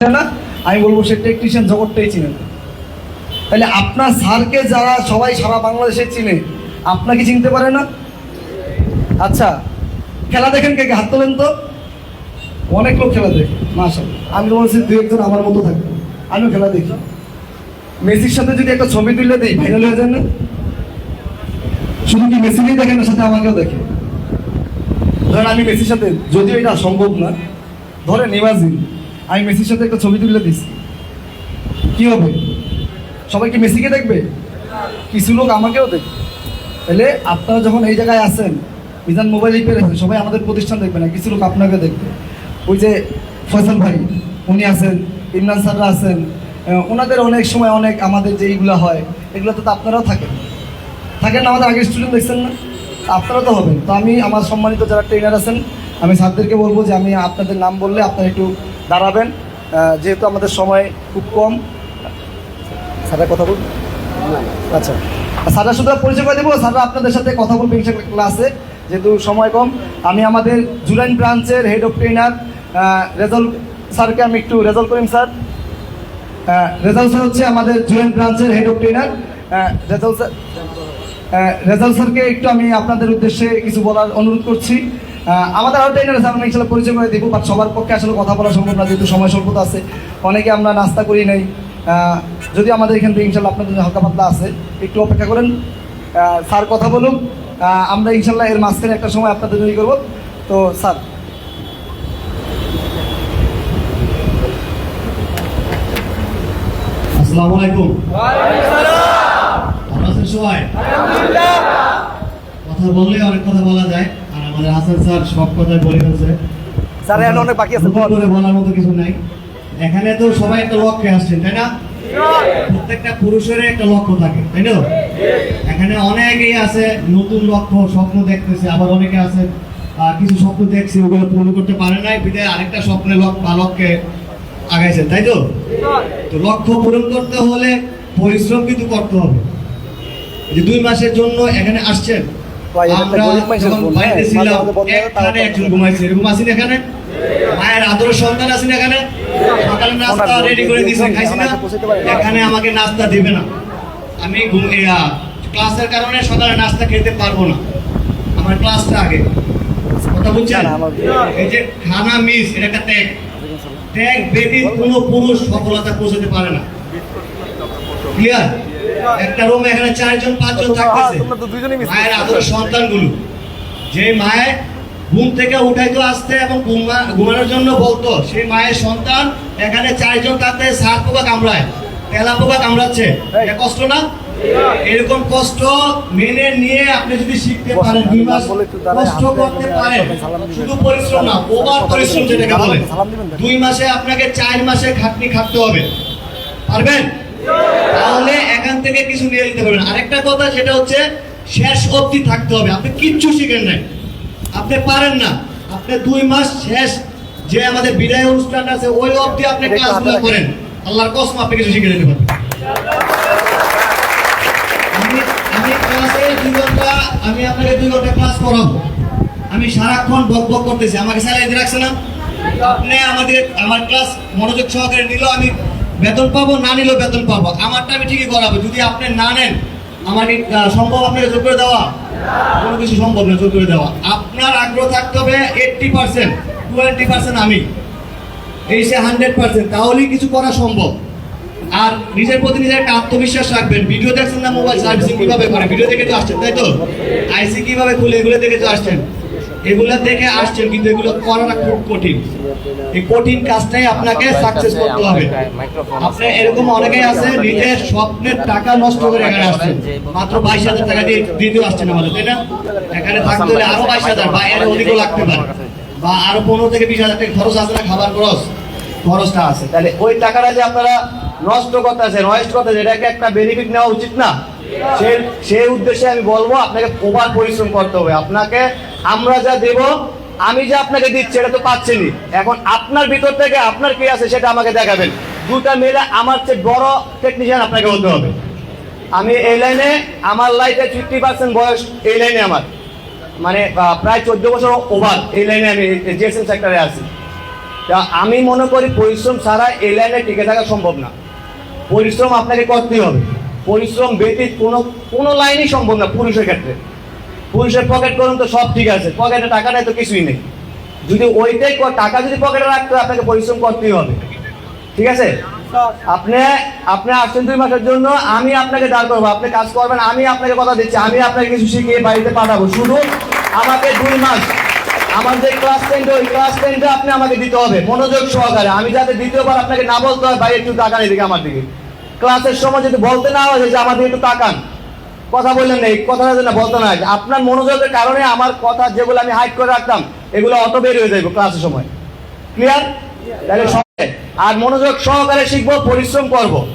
না, আমি বলব সে টেকনিশিয়ান জগৎটাই চিনে না। তাহলে আপনার স্যারকে যারা সবাই সারা বাংলাদেশে চিনে আপনাকে চিনতে পারে না? আচ্ছা খেলা দেখেন কে? হাত তোলেন তো। অনেক লোক খেলা দেখে মাসাল আমি বলছি দু একজন আমার মতো থাকবে। আমিও খেলা দেখি। মেসির সাথে যদি একটা ছবি তুলে দিই ভাইরাল হয়ে যায় না? শুধু কি মেসিকেই দেখেন সাথে আমাকেও দেখে? ধরেন আমি মেসির সাথে, যদিও এটা সম্ভব না, ধরেন ইমাজিন আমি মেসির সাথে একটা ছবি তুলে দিচ্ছি কি হবে? সবাই কি মেসিকে দেখবে? কিছু লোক আমাকেও দেখবে। তাহলে আপনারা যখন এই জায়গায় আসেন, মিজান মোবাইল পেরে সবাই আমাদের প্রতিষ্ঠান দেখবে না, কিছু লোক আপনাকে দেখবে। ওই যে ফয়সাল ভাই, উনি আছেন, ইমরান স্যাররা আছেন ওনাদের অনেক সময় অনেক আমাদের যে এইগুলো হয়, এগুলোতে তো আপনারাও থাকেন। থাকেন না, আমাদের আগের স্টুডেন্ট দেখছেন না। আপনারা তো হবেন। তো আমি, আমার সম্মানিত যারা ট্রেনার আছেন, আমি স্যারদেরকে বলব যে আমি আপনাদের নাম বললে আপনারা একটু দাঁড়াবেন। যেহেতু আমাদের সময় খুব কম। স্যারের কথা বলুন। আচ্ছা। স্যাররা শুধু পরিচয় করে দেবো, স্যাররা আপনাদের সাথে কথা বলবে ক্লাসে যেহেতু সময় কম, আমি আমাদের জুলাইন ব্রাঞ্চের হেড অফ ট্রেনার রেজাল স্যারকে আমি একটু রেজাল করিম স্যার। রেজাল স্যার হচ্ছে আমাদের জুলাইন ব্রাঞ্চের head of trainer Rezal sir Rezal স্যারকে একটু আমি আপনাদের উদ্দেশ্যে কিছু বলার অনুরোধ করছি। আমাদের আরও ট্রেনার আছে আমি ইনশাল্লাহ পরিচয় করে দেবো বাট সবার পক্ষে আসলে কথা বলা সম্ভব না যেহেতু সময় স্বল্পতা আছে অনেকে আমরা নাস্তা করি নাই। যদি আমাদের এখান থেকে ইনশাল্লাহ আপনাদের হালকা পাতলা আছে একটু অপেক্ষা করেন। স্যার কথা বলুন আমরা ইনশাল্লাহ এর মাঝখানে একটা সময় আপনাদের তৈরি করব। তো স্যার। আসসালামু আলাইকুম। সবাই। কথা বললে অনেক কথা বলা যায়। আর আমাদের স্যার সব কথাই বলে ফেলছে। স্যার এখন অনেক বাকি আছে করে বলার মতো কিছু নাই। এখানে তো সবাই একটা লক্ষ্যে আসছেন তাই না? প্রত্যেকটা পুরুষের একটা লক্ষ্য থাকে তাই না এখানে অনেকেই আছে নতুন লক্ষ্য স্বপ্ন দেখতেছে আবার অনেকে আছে কিছু স্বপ্ন দেখছে ওগুলো পূরণ করতে পারে নাই বিদায় আরেকটা স্বপ্নের লক্ষ্য লক্ষ্যে আগাইছেন তাই তো? তো লক্ষ্য পূরণ করতে হলে পরিশ্রম কিন্তু করতে হবে। যে দুই মাসের জন্য এখানে আসছেন এখানে তারপর- একজন ঘুমাইছে এরকম আছেন এখানে? মায়ের আদর সন্তান আছেন এখানে? সকালে নাস্তা রেডি করে দিয়েছে খাইছি না? এখানে আমাকে নাস্তা দিবে না। আমি ক্লাসের কারণে সকালে নাস্তা খেতে পারব না। আমার ক্লাসটা আগে। কথা বুঝছেন এই যে খানা মিস এটা একটা ত্যাগ। ত্যাগ ব্যতীত কোনো পুরুষ সফলতা পৌঁছাতে পারে না। ক্লিয়ার একটা রুমে এখানে চারজন পাঁচজন থাকতেছে। মায়ের আদরের সন্তানগুলো। যে মায়ের ঘুম থেকে উঠাইতো আসতে এবং ঘুমানোর জন্য বলতো সেই মায়ের সন্তান এখানে চারজন তাতে সাত পোকা কামড়ায় তেলা পোকা কামড়াচ্ছে। এটা কষ্ট না? এরকম কষ্ট মেনে নিয়ে আপনি যদি শিখতে পারেন দুই মাস কষ্ট করতে পারেন। শুধু পরিশ্রম না ওভার পরিশ্রম যেটাকে বলে। দুই মাসে আপনাকে চার মাসে খাটনি খাটতে হবে। পারবেন? থেকে কিছু নিয়ে নিতে পারবেন। আরেকটা কথা সেটা হচ্ছে শেষ অবধি থাকতে হবে। আপনি কিচ্ছু শিখেন নাই। আপনি পারেন না। আপনি দুই মাস শেষ যে আমাদের বিদায় অনুষ্ঠান আছে ওই অবধি আপনি রাখেন। করেন। আল্লাহর কসম আপনি কিছু শিখে নিতে পারবেন। আমি আমি ক্লাসে দুই ঘণ্টা আমি আপনাকে দুই ঘণ্টা ক্লাস করাবো। আমি সারাক্ষণ বক বক করতেছি। আমাকে স্যালারি রাখছে না। আপনি আমাদের আমার ক্লাস মনোযোগ সহকারে নিল আমি বেতন পাবো, না নিলেও বেতন পাবো। আমারটা আমি ঠিকই করাবো। যদি আপনি না নেন, আমার সম্ভব আপনাকে জোর করে দেওয়া? কোনো কিছু সম্ভব না জোর করে দেওয়া। আপনার আগ্রহ থাকতে হবে এইটটি পার্সেন্ট টোয়েন্টি পার্সেন্ট আমি। এই সে হান্ড্রেড পার্সেন্ট তাহলেই কিছু করা সম্ভব। আর নিজের প্রতি নিজের একটা আত্মবিশ্বাস রাখবেন। ভিডিও দেখছেন না মোবাইল, সার্ভিসিং কীভাবে করে? ভিডিও দেখে তো আসছেন, তাই তো? আইসি কীভাবে খুলে, এগুলো দেখে তো আসছেন। এগুলো দেখে আসছেন, কিন্তু এগুলো করাটা খুব কঠিন। এই কঠিন কাজটাই আপনাকে সাকসেস করতে হবে। আপনি এরকম অনেকেই আছে, নিজের স্বপ্নের টাকা নষ্ট করে এখানে আসছেন। মাত্র বাইশ হাজার টাকা দিয়ে দিতে আসছেন আমাদের, তাই না? এখানে থাকতে হলে আরও বাইশ হাজার, বা এর অধিকও লাগতে পারে। বা আরও পনেরো থেকে বিশ হাজার টাকা খরচ আছে না খাবার খরচ? খরচটা আছে। তাহলে ওই টাকাটা যে আপনারা নষ্ট করতেছেন ওয়েস্ট করতেছেন, এটাকে একটা বেনিফিট নেওয়া উচিত না? সেই উদ্দেশ্যে আমি বলব, আপনাকে ওভার পরিশ্রম করতে হবে। আপনাকে আমরা যা দেব, আমি যে আপনাকে দিচ্ছি এটা তো পাচ্ছেনই। এখন আপনার ভিতর থেকে আপনার কি আছে সেটা আমাকে দেখাবেন। দুটা মিলে আমার চেয়ে বড় টেকনিশিয়ান আপনাকে হতে হবে। আমি এই লাইনে, আমার লাইফে ফিফটি পার্সেন্ট বয়স এই লাইনে আমার। মানে প্রায় চোদ্দ বছর ওভার এই লাইনে আমি জিএসএম সেক্টরে আছি। তা আমি মনে করি পরিশ্রম ছাড়া এই লাইনে টিকে থাকা সম্ভব না। পরিশ্রম আপনাকে করতেই হবে। পরিশ্রম ব্যতীত কোনো কোনো লাইনই সম্ভব না পুরুষের ক্ষেত্রে। পুরুষের পকেট করুন তো সব ঠিক আছে পকেটে টাকা নেই তো কিছুই নেই। যদি ওইটাই টাকা যদি পকেটে রাখতে হয়, আপনাকে পরিশ্রম করতেই হবে। ঠিক আছে? আপনি আপনি আসছেন দুই মাসের জন্য আমি আপনাকে দাঁড় করব আপনি কাজ করবেন আমি আপনাকে কথা দিচ্ছি আমি আপনাকে কিছু শিখিয়ে বাড়িতে পাঠাবো। শুধু আমাকে দুই মাস আমার যে ক্লাস টেনটা ওই ক্লাস টেনটা আপনি আমাকে দিতে হবে মনোযোগ সহকারে। আমি যাতে দ্বিতীয়বার আপনাকে না বলতে হয় ভাই একটু টাকা এদিকে আমার দিকে। ক্লাসের সময় যদি বলতে না হয় যে আমার দিকে একটু তাকান। কথা বললেন না এই কথাটা যেন বলতে না। আপনার মনোযোগের কারণে আমার কথা যেগুলো আমি হাইড করে রাখতাম এগুলো অত বের হয়ে যাবে ক্লাসের সময়। ক্লিয়ার তাহলে সবাই- আর মনোযোগ সহকারে শিখব পরিশ্রম করব।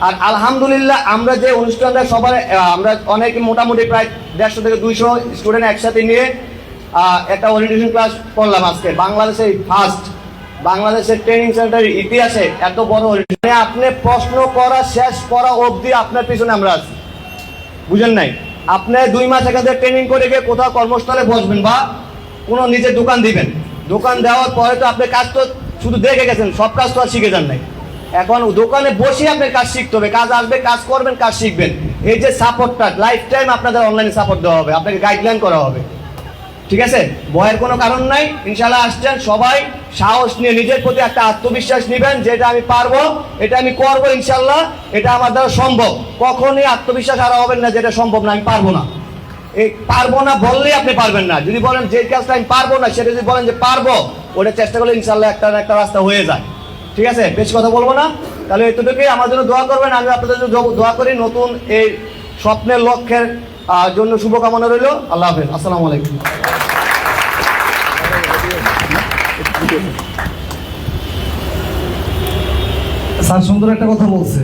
আর আলহামদুলিল্লাহ আমরা যে অনুষ্ঠানটা সবার আমরা অনেক মোটামুটি প্রায় দেড়শো থেকে দুইশো স্টুডেন্ট একসাথে নিয়ে একটা ওরিয়েন্টেশন ক্লাস করলাম আজকে। বাংলাদেশে ফার্স্ট বাংলাদেশের ট্রেনিং সেন্টারের ইতিহাসে এত বড় মানে আপনি প্রশ্ন করা, শেষ করা অবধি আপনার পিছনে আমরা আছি। বুঝেন নাই? আপনি দুই মাস এখানে ট্রেনিং করে গিয়ে কোথাও কর্মস্থলে বসবেন বা কোনো নিজের দোকান দিবেন। দোকান দেওয়ার পরে তো আপনি কাজ তো শুধু দেখে গেছেন, সব কাজ তো আর শিখে যান নাই। এখন দোকানে বসে আপনার কাজ শিখতে হবে। কাজ আসবে, কাজ করবেন, কাজ শিখবেন। এই যে সাপোর্টটা লাইফ টাইম আপনাদের অনলাইনে সাপোর্ট দেওয়া হবে, আপনাকে গাইডলাইন করা হবে। ঠিক আছে? ভয়ের কোনো কারণ নাই। ইনশাল্লাহ আসছেন সবাই। সাহস নিয়ে নিজের প্রতি একটা আত্মবিশ্বাস নেবেন যে এটা আমি পারব, এটা আমি করব ইনশাল্লাহ এটা আমার দ্বারা সম্ভব। কখনই আত্মবিশ্বাস হারা হবেন না, যেটা সম্ভব না, আমি পারব না। এই পারব না বললেই আপনি পারবেন না। যদি বলেন যে কাজটা আমি পারব না, সেটা যদি বলেন যে পারব, ওটা চেষ্টা করলে ইনশাল্লাহ একটা না একটা রাস্তা হয়ে যায়। ঠিক আছে? বেশি কথা বলব না। তাহলে এতটুকুই। আমার জন্য দোয়া করবেন আমি আপনাদের জন্য দোয়া করি। নতুন এই স্বপ্নের লক্ষ্যের জন্য শুভকামনা রইল। আল্লাহ হাফেজ। আসসালামু আলাইকুম। স্যার, সুন্দর একটা কথা বলছে।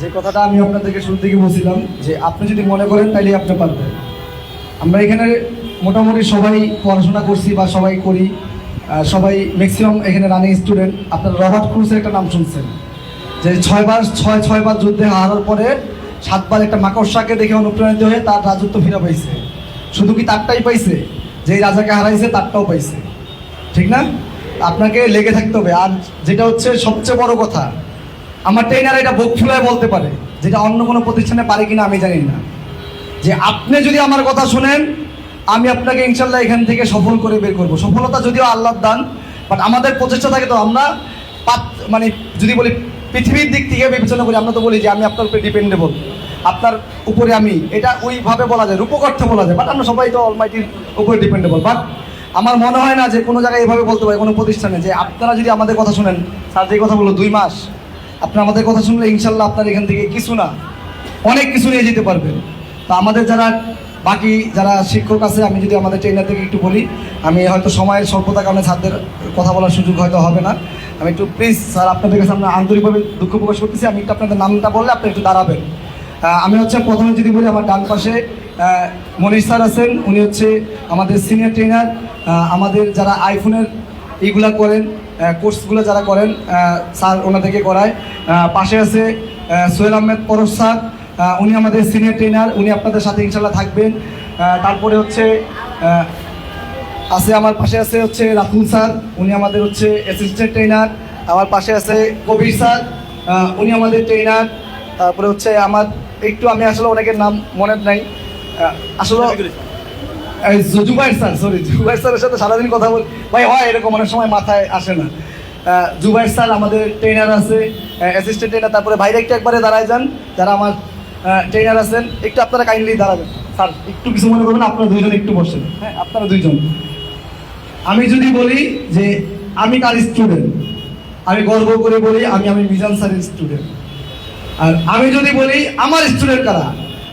যে কথাটা আমি আপনাদেরকে শুরু থেকে বলছিলাম, যে আপনি যদি মনে করেন তাহলে আপনি পারবেন। আমরা এখানে মোটামুটি সবাই পড়াশোনা করছি বা সবাই করি সবাই ম্যাক্সিমাম এখানে রানিং স্টুডেন্ট আপনারা রবার্ট ক্রুজের একটা নাম শুনছেন। যে ছয়বার, ছয়, ছয়বার যুদ্ধে হারার পরে সাতবার একটা মাকড়সাকে দেখে অনুপ্রাণিত হয়ে তার রাজত্ব ফিরে পাইছে। শুধু কি তারটাই পাইছে? যেই রাজাকে হারাইছে, তারটাও পাইছে। ঠিক না? আপনাকে লেগে থাকতে হবে। আর যেটা হচ্ছে সবচেয়ে বড় কথা, আমার ট্রেনার এটা বুক ফুলায় বলতে পারে, যেটা অন্য কোনো প্রতিষ্ঠানে পারে কিনা আমি জানি না। যে আপনি যদি আমার কথা শুনেন, আমি আপনাকে ইনশাল্লাহ এখান থেকে সফল করে বের করব। সফলতা যদিও আল্লাহর দান বাট আমাদের প্রচেষ্টা থাকে তো, আমরা মানে যদি বলি পৃথিবীর দিক থেকে বিবেচনা করি, আমরা তো বলি যে আমি আপনার উপরে ডিপেন্ডেবল আপনার উপরে আমি, এটা ওইভাবে বলা যায় রূপকর্থে বলা যায় বাট আমরা সবাই তো অলমাইটির উপরে ডিপেন্ডেবল বাট আমার মনে হয় না যে কোনো জায়গায় এভাবে বলতে পারে, কোনো প্রতিষ্ঠানে, যে আপনারা যদি আমাদের কথা শুনেন, স্যার যে কথা বলল দুই মাস আপনি আমাদের কথা শুনলে ইনশাল্লাহ আপনার এখান থেকে কিছু না, অনেক কিছু নিয়ে যেতে পারবেন। তো আমাদের যারা, বাকি যারা শিক্ষক আছে, আমি যদি আমাদের ট্রেনার থেকে একটু বলি, আমি হয়তো সময়ের স্বল্পতার কারণে স্যারদের কথা বলার সুযোগ হয়তো হবে না। আমি একটু প্লিজ স্যার, আপনাদের কাছে আমরা আন্তরিকভাবে দুঃখ প্রকাশ করতেছি, আমি একটু আপনাদের নামটা বললে আপনি একটু দাঁড়াবেন। আমি হচ্ছে প্রথমে যদি বলি, আমার ডান পাশে মনীষ স্যার আছেন। উনি হচ্ছে আমাদের সিনিয়র ট্রেনার আমাদের যারা আইফোনের এইগুলা করেন কোর্সগুলো যারা করেন স্যার ওনাদেরকে করায়। পাশে আছে সোহেল আহমেদ পরশ স্যার। উনি আমাদের সিনিয়র ট্রেনার উনি আপনাদের সাথে ইনশাল্লাহ থাকবেন। তারপরে হচ্ছে আছে আমার পাশে আছে হচ্ছে রাতুল স্যার। উনি আমাদের হচ্ছে অ্যাসিস্ট্যান্ট ট্রেনার আমার পাশে আছে কবির স্যার। উনি আমাদের ট্রেনার তারপরে হচ্ছে আমার একটু আমি আসলে অনেকের নাম মনে নাই। আসলে জুবাইর স্যার সরি জুবাইর স্যারের সাথে সারাদিন কথা বল ভাই হয় এরকম অনেক সময় মাথায় আসে না। জুবাইর স্যার আমাদের ট্রেনার আছে অ্যাসিস্ট্যান্ট ট্রেনার তারপরে বাইরে একটু একবারে দাঁড়ায় যান যারা আমার ট্রেনার আছেন একটু আপনারা কাইন্ডলি দাঁড়াবেন। স্যার একটু কিছু মনে করবেন আপনারা দুইজন একটু বসেন। হ্যাঁ আপনারা দুইজন। আমি যদি বলি যে আমি কার স্টুডেন্ট আমি গর্ব করে বলি আমি আমি মিজান স্যারের স্টুডেন্ট আর আমি যদি বলি, আমার স্টুডেন্ট কারা?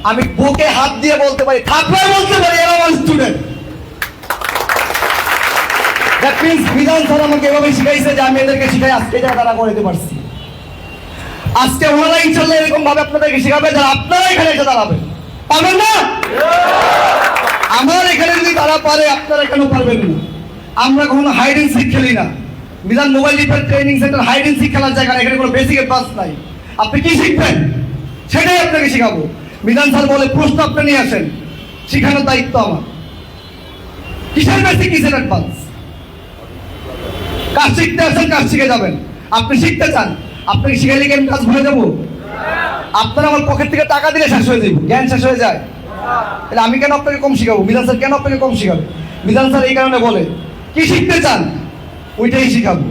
আমি বুকে হাত দিয়ে বলতে পারি থাকবে বলতে পারি, এরা আমার student that means Bidhan sir আমাকে এভাবে শিখাইছে যে আমি এদেরকে শিখাই, আজকে যা তারা করে দিতে পারছি। আজকে ওনারা ইনশাল্লাহ এরকম ভাবে আপনাদেরকে শিখাবে, যারা আপনারা এখানে এসে দাঁড়াবেন পারবেন না? আমার এখানে যদি তারা পারে, আপনারা কেন পারবেন না? আমরা কখনো হাইড এন্ড সিক খেলি না। Bidhan mobile repair training centre hide and seek খেলার জায়গা এখানে কোনো বেসিক অ্যাডভান্স নাই। আপনি কি শিখবেন? সেটাই আপনাকে শেখাবো। বিধান স্যার বলে প্রশ্ন আপনি নিয়ে আসেন। শেখানোর দায়িত্ব আমার। কিসের বেসিক কিসের অ্যাডভান্স কাজ শিখতে আসেন কাজ শিখে যাবেন? আপনি শিখতে চান। আপনি শিখাইলে কি আমি কাজ ভুলে যাব? আপনার আমার পকেট থেকে টাকা দিলে শেষ হয়ে যাবে জ্ঞান শেষ হয়ে যায়। তাহলে আমি কেন আপনাকে কম শিখাবো? মিজান স্যার কেন আপনাকে কম শিখাবে? মিজান স্যার এই কারণে বলে, কি শিখতে চান? ওইটাই শিখাবো।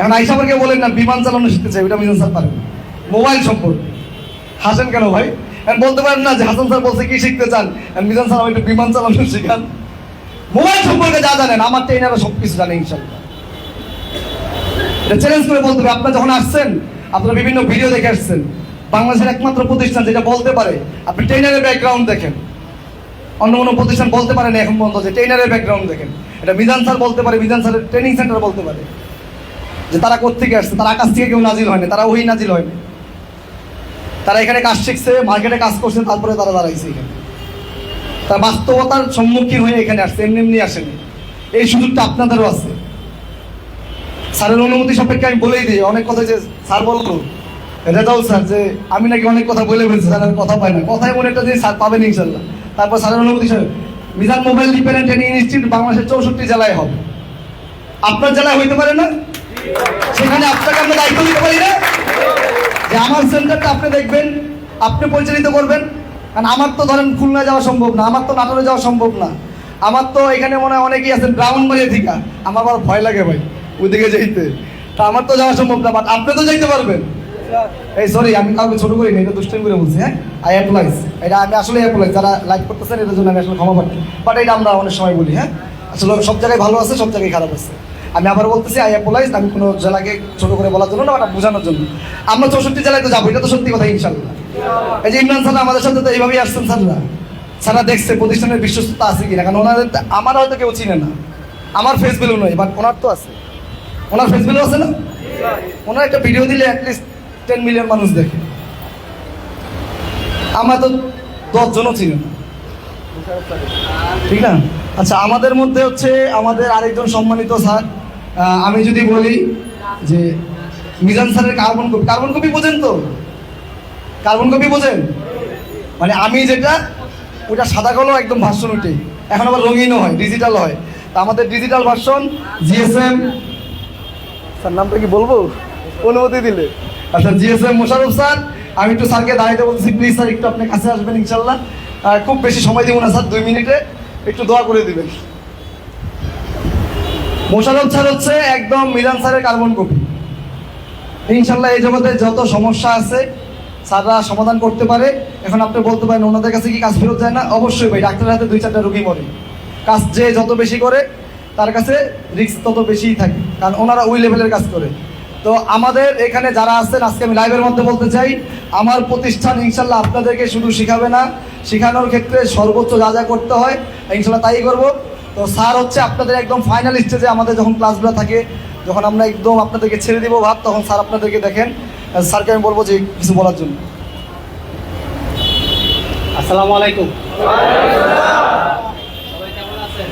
এখন আইসা আমাকে বলেন না, বিমান চালানো শিখতে চাই ওইটা মিজান স্যার পারেন মোবাইল সম্পর্কে। হাসেন কেন ভাই? এখন বলতে পারেন না যে হাসান স্যার বলছে কি শিখতে চান। মিজান স্যার ওইটা বিমান চালানো শিখান। মোবাইল সম্পর্কে যা জানেন, আমার ট্রেনাররা সব কিছু জানে ইনশাল্লাহ এটা চ্যালেঞ্জ করে বলতে হবে, আপনারা যখন আসছেন, আপনারা বিভিন্ন ভিডিও দেখে আসছেন। বাংলাদেশের একমাত্র প্রতিষ্ঠান যেটা বলতে পারে, আপনি ট্রেনারের ব্যাকগ্রাউন্ড দেখেন। অন্য কোনো প্রতিষ্ঠান বলতে পারে না এখন পর্যন্ত যে ট্রেনারের ব্যাকগ্রাউন্ড দেখেন। এটা মিজান স্যার বলতে পারে, মিজান স্যারের ট্রেনিং সেন্টার বলতে পারে। যে তারা কোথেকে আসছে? তারা আকাশ থেকে কেউ নাজিল হয়নি, তারা ওই নাজিল হয়নি। তারা এখানে কাজ শিখছে, মার্কেটে কাজ করছে, তারপরে তারা দাঁড়াইছে এখানে। তার বাস্তবতার সম্মুখীন হয়ে এখানে আসছে, এমনি এমনি আসেনি। এই সুযোগটা আপনাদেরও আছে। স্যারের অনুমতি সাপেক্ষে আমি বলেই দিই, অনেক কথা যে স্যার বলল, রেজাউল স্যার, যে আমি নাকি অনেক কথা বলে ফেলছি, স্যার আর কথা পাই না। কথাই মনে একটা জিনিস স্যার পাবেন ইনশাল্লাহ। তারপর স্যারের অনুমতি সাহেব Mizan mobile and training institute বাংলাদেশের চৌষট্টি জেলায় হবে। আপনার জেলায় হইতে পারে না? সেখানে আপনাকে আমরা দায়িত্ব দিতে পারি না। যে আমার সেন্টারটা আপনি দেখবেন, আপনি পরিচালিত করবেন। কারণ আমার তো ধরেন খুলনা যাওয়া সম্ভব না, আমার তো নাটোরে যাওয়া সম্ভব না। আমার তো এখানে মনে হয় অনেকেই আছেন ব্রাউন বাড়িয়ে থিকা আমার আবার ভয় লাগে ভাই, ওইদিকে যাইতে। তা আমার তো যাওয়া সম্ভব না বাট আপনি তো যাইতে পারবেন। এই সরি আমি কাউকে ছোট করি না এটা দুষ্টামি করে বলছি হ্যাঁ? আই অ্যাপ্লাইজ এটা আমি আসলে অ্যাপ্লাইজ যারা লাইক করতেছেন, এটার জন্য আমি আসলে ক্ষমা পাচ্ছি বাট এটা আমরা অনেক সময় বলি হ্যাঁ? আসলে সব জায়গায় ভালো আছে, সব জায়গায় খারাপ আছে। আমি আবার বলতেছি আই অ্যাপ্লাইজ আমি কোনো জেলাকে ছোট করে বলার জন্য না ওটা বোঝানোর জন্য। আমরা চৌষট্টি জেলায় তো যাব, এটা তো সত্যি কথা ইনশাল্লাহ এই যে ইমরান স্যার আমাদের সাথে তো এইভাবেই আসছেন স্যাররা স্যাররা দেখছে, প্রতিষ্ঠানের বিশ্বস্ততা আছে কিনা, কারণ ওনাদের আমার হয়তো কেউ চিনে না। আমার ফেস ভ্যালু নয় বাট ওনার তো আছে। ওনার ফেস ভ্যালু আছে না? ওনার একটা ভিডিও দিলে অ্যাটলিস্ট টেন মিলিয়ন মানুষ দেখে। আমরা তো দশজনও চিনি ঠিক না? আচ্ছা আমাদের মধ্যে হচ্ছে আমাদের আরেকজন সম্মানিত স্যার। আমি যদি বলি যে মিজান স্যারের কার্বন কপি কার্বন কপি বোঝেন তো? কার্বন কপি বোঝেন? মানে আমি যেটা, ওটা সাদা কালো একদম ভার্সন ওটাই এখন আবার রঙিনও হয় ডিজিটাল হয়। তা আমাদের ডিজিটাল ভার্সন জিএসএম স্যার, নামটা কি বলব? অনুমতি দিলে। আচ্ছা জিএসএম মোশারফ স্যার, আমি একটু স্যারকে দাঁড়াইতে বলতেছি প্লিজ স্যার, একটু আপনি কাছে আসবেন ইনশাল্লাহ। খুব বেশি সময় দিব না স্যার, দুই মিনিটে। একটু দোয়া করে দিবেন। মোশারফ স্যার হচ্ছে একদম মিলান স্যারের কার্বন কপি। ইনশাল্লাহ এই জগতে যত সমস্যা আছে, স্যাররা সমাধান করতে পারে। এখন আপনি বলতে পারেন, ওনাদের কাছে কি কাজ ফেরত যায় না? অবশ্যই ভাই, ডাক্তারের হাতে দুই চারটা রুগী মরে। কাজ যে যত বেশি করে, তার কাছে রিস্ক তত বেশিই থাকে। কারণ ওনারা ওই লেভেলের কাজ করে। তো আমাদের এখানে যারা আছেন, আজকে আমি লাইভের মধ্যে বলতে চাই, আমার প্রতিষ্ঠান ইনশাল্লাহ আপনাদেরকে শুধু শিখাবে না, শেখানোর ক্ষেত্রে সর্বোচ্চ যা যা করতে হয় ইনশাল্লাহ তাই করব। তো স্যার হচ্ছে আপনাদের একদম ফাইনাল স্টেজে আমাদের যখন ক্লাসগুলো থাকে যখন আমরা একদম আপনাদেরকে ছেড়ে দিব ভাব তখন স্যার আপনাদেরকে দেখেন স্যারকে আমি বলব যে কিছু বলার জন্য। আসসালামু আলাইকুম। সবাই কেমন আছেন?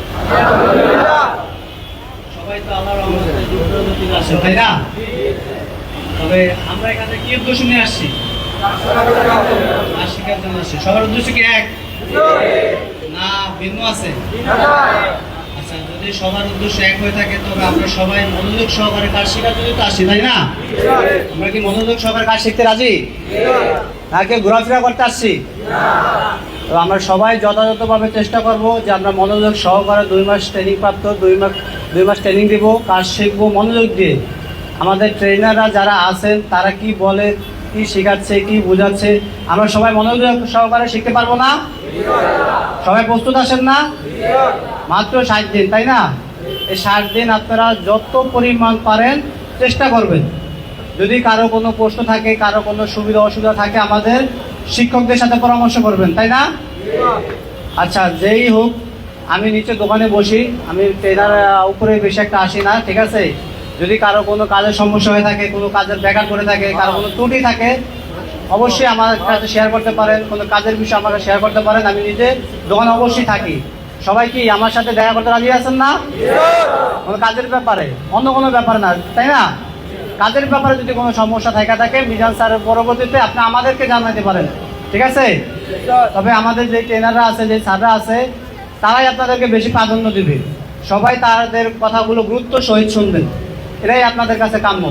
সবাই তো আল্লাহর রহমতে তাই না? তবে আমরা এখানে কি উদ্দেশ্য নিয়ে আসছি? আর জন্য আসছি সবার উদ্দেশ্য কি এক? না ভিন্ন আছে? আচ্ছা যদি সবার উদ্দেশ্য এক হয়ে থাকে তবে আমরা সবাই মনোযোগ সহকারে কাজ শেখার জন্য তো আসছি তাই না? আমরা কি মনোযোগ সহকারে কাজ শিখতে রাজি? নাকি ঘোরাফেরা করতে আসছি? তো আমরা সবাই যথাযথভাবে চেষ্টা করব যে আমরা মনোযোগ সহকারে দুই মাস ট্রেনিং প্রাপ্ত দুই মাস দুই মাস ট্রেনিং দিব কাজ শিখব মনোযোগ দিয়ে। আমাদের ট্রেনাররা যারা আছেন তারা কি বলে কি শেখাচ্ছে কি বোঝাচ্ছে আমরা সবাই মনোযোগ সহকারে শিখতে পারব না? সবাই প্রস্তুত আছেন না? মাত্র ষাট দিন, তাই না? এই ষাট দিন আপনারা যত পরিমাণ পারেন চেষ্টা করবেন। যদি কারও কোনো প্রশ্ন থাকে, কারও কোনো সুবিধা অসুবিধা থাকে, আমাদের শিক্ষকদের সাথে পরামর্শ করবেন, তাই না? আচ্ছা যেই হোক, আমি নিচে দোকানে বসি, আমি ট্রেনার উপরে বেশি একটা আসি না, ঠিক আছে? যদি কারও কোনো কাজের সমস্যা হয়ে থাকে, কোনো কাজের ব্যাঘাত করে থাকে, কারও কোনো ত্রুটি থাকে অবশ্যই আমার কাছে শেয়ার করতে পারেন, কোনো কাজের বিষয়ে আমাকে শেয়ার করতে পারেন, আমি নিজে দোকানে অবশ্যই থাকি। সবাই কি আমার সাথে দেখা করতে রাজি আছেন না? কোনো কাজের ব্যাপারে? অন্য কোনো ব্যাপার না, তাই না? কাজের ব্যাপারে যদি কোনো সমস্যা থাকা থাকে, মিজান স্যারের পরবর্তীতে আপনি আমাদেরকে জানাতে পারেন, ঠিক আছে? তবে আমাদের যে ট্রেনাররা আছে, যে স্যাররা আছে, তারাই আপনাদেরকে বেশি প্রাধান্য দিবে। সবাই তাদের কথাগুলো গুরুত্ব সহিত শুনবেন। এটাই আপনাদের কাছে কাম্য,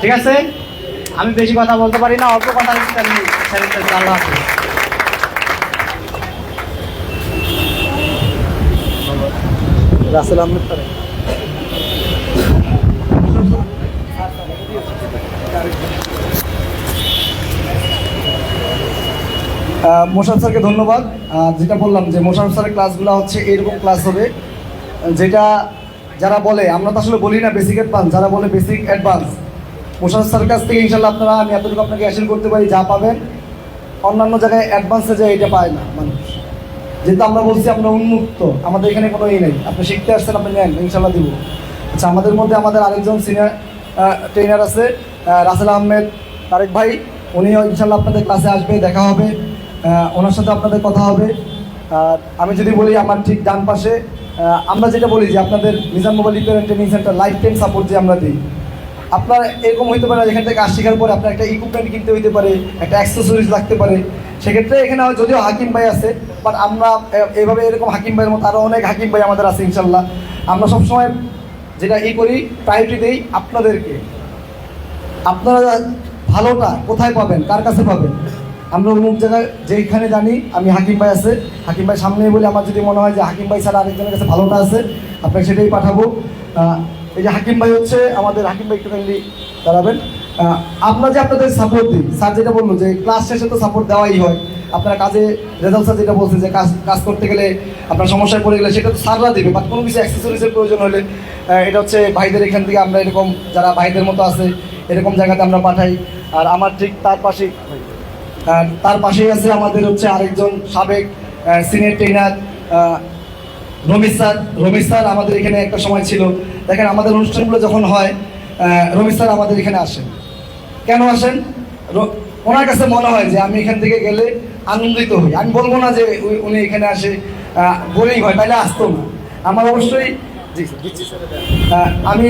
ঠিক আছে? আমি বেশি কথা বলতে পারি না, অল্প কথা। আল্লাহ মোশারফ স্যারকে ধন্যবাদ। যেটা বললাম যে মোশারফ স্যারের ক্লাসগুলো হচ্ছে এরকম ক্লাস হবে, যেটা যারা বলে, আমরা তো আসলে বলি না বেসিক অ্যাডভান্স যারা বলে বেসিক অ্যাডভান্স মোশারফ স্যারের কাছ থেকে ইনশাল্লাহ আপনারা, আমি এতটুকু আপনাকে অ্যাসিন করতে পারি, যা পাবেন। অন্যান্য জায়গায় অ্যাডভান্সে যে এটা পায় না মানুষ। যেহেতু আমরা বলছি আমরা উন্মুক্ত, আমাদের এখানে কোনো ই নেই। আপনি শিখতে আসছেন, আপনি নেন ইনশাল্লাহ দিব। আচ্ছা আমাদের মধ্যে আমাদের আরেকজন সিনিয়র ট্রেনার আছে রাসেল আহমেদ তারেক ভাই। উনিও ইনশাল্লাহ আপনাদের ক্লাসে আসবে, দেখা হবে। ওনার সাথে আপনাদের কথা হবে। আর আমি যদি বলি আমার ঠিক ডান পাশে আমরা যেটা বলি যে আপনাদের Mizan mobile repair training centre lifetime support যে আমরা দিই। আপনার এরকম হইতে পারে এখান থেকে শেখার পরে আপনার একটা ইকুইপমেন্ট কিনতে হইতে পারে, একটা অ্যাক্সেসরিজ লাগতে পারে। সেক্ষেত্রে এখানে যদিও হাকিম ভাই আছে বাট আমরা এভাবে এরকম হাকিম ভাইয়ের মতো আরও অনেক হাকিম ভাই আমাদের আছে, ইনশাল্লাহ। আমরা সবসময় যেটা ই করি প্রায়োরিটি দেই আপনাদেরকে। আপনারা ভালোটা কোথায় পাবেন, কার কাছে পাবেন? আমরা অমুক জায়গায় যেখানে জানি, আমি হাকিম ভাই আছে। হাকিম ভাই সামনে বলে আমার যদি মনে হয় যে হাকিম ভাই ছাড়া আরেকজনের কাছে ভালোটা আছে, আপনাকে সেটাই পাঠাবো। এই যে হাকিম ভাই হচ্ছে আমাদের হাকিম ভাই একটু কাইন্ডলি দাঁড়াবেন। আমরা যে আপনাদের সাপোর্ট দিই, স্যার যেটা বলল যে ক্লাস শেষে তো সাপোর্ট দেওয়াই হয়, আপনারা কাজে রেজাল্ট স্যার যেটা বলছেন যে কাজ কাজ করতে গেলে আপনার সমস্যায় পড়ে গেলে সেটা তো স্যাররা দেবে বাট কোনো কিছু অ্যাক্সেসরিজের প্রয়োজন হলে এটা হচ্ছে ভাইদের এখান থেকে আমরা এরকম যারা ভাইদের মতো আছে, এরকম জায়গাতে আমরা পাঠাই। আর আমার ঠিক তার পাশে তার পাশেই আছে আমাদের হচ্ছে আরেকজন সাবেক senior trainer Ramesh sir. Ramesh sir আমাদের এখানে একটা সময় ছিল দেখেন আমাদের অনুষ্ঠানগুলো যখন হয় রমেশ স্যার আমাদের এখানে আসেন। কেন আসেন? ওনার কাছে মনে হয় যে আমি এখান থেকে গেলে আনন্দিত হই। আমি বলব না যে উনি- এখানে আসে বোরিং হয় তাইলে আসতো না। আমার অবশ্যই আমি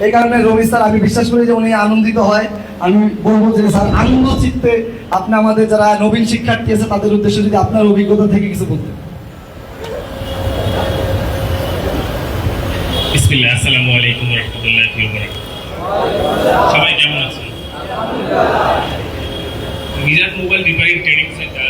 এই কারণে রবি স্যার, আমি বিশ্বাস করি যে উনি আনন্দিত হয়। আমি বলব যে স্যার, আনন্দ চিত্তে আপনি আমাদের যারা নবীন শিক্ষার্থী আছে, তাদের উদ্দেশ্যে যদি আপনার অভিজ্ঞতা থেকে কিছু বলতেন। বিসমিল্লাহ আসসালামু আলাইকুম রহমতুল্লাহ সবাই কেমন আছেন? Mizan mobile repairing training centre